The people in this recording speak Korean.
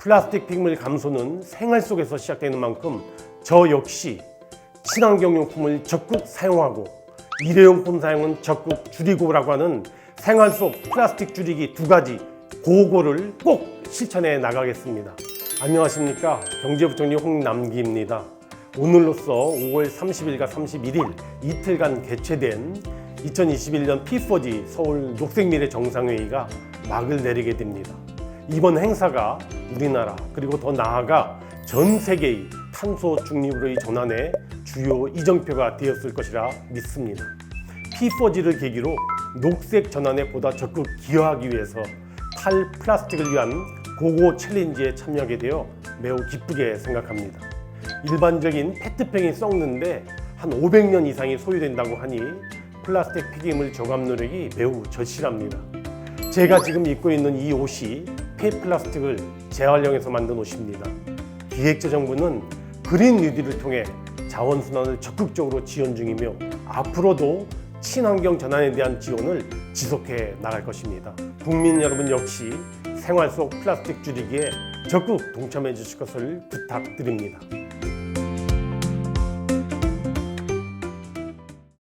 플라스틱 픽물 감소는 생활 속에서 시작되는 만큼 저 역시 친환경 용품을 적극 사용하고 일회용품 사용은 적극 줄이고라고 하는 생활 속 플라스틱 줄이기 두 가지 고고를 꼭 실천해 나가겠습니다. 안녕하십니까 경제부총리 홍남기입니다. 오늘로써 5월 30일과 31일 이틀간 개최된 2021년 P4G 서울 녹색미래 정상회의가 막을 내리게 됩니다. 이번 행사가 우리나라 그리고 더 나아가 전 세계의 탄소 중립으로의 전환의 주요 이정표가 되었을 것이라 믿습니다. P4G를 계기로 녹색 전환에 보다 적극 기여하기 위해서 탈 플라스틱을 위한 고고 챌린지에 참여하게 되어 매우 기쁘게 생각합니다. 일반적인 페트병이 썩는데 한 500년 이상이 소요된다고 하니 플라스틱 폐기물 저감 노력이 매우 절실합니다. 제가 지금 입고 있는 이 옷이 폐 플라스틱을 재활용해서 만든 옷입니다. 기획재정부는 그린 뉴딜을 통해 자원순환을 적극적으로 지원 중이며 앞으로도 친환경 전환에 대한 지원을 지속해 나갈 것입니다. 국민 여러분 역시 생활 속 플라스틱 줄이기에 적극 동참해 주실 것을 부탁드립니다.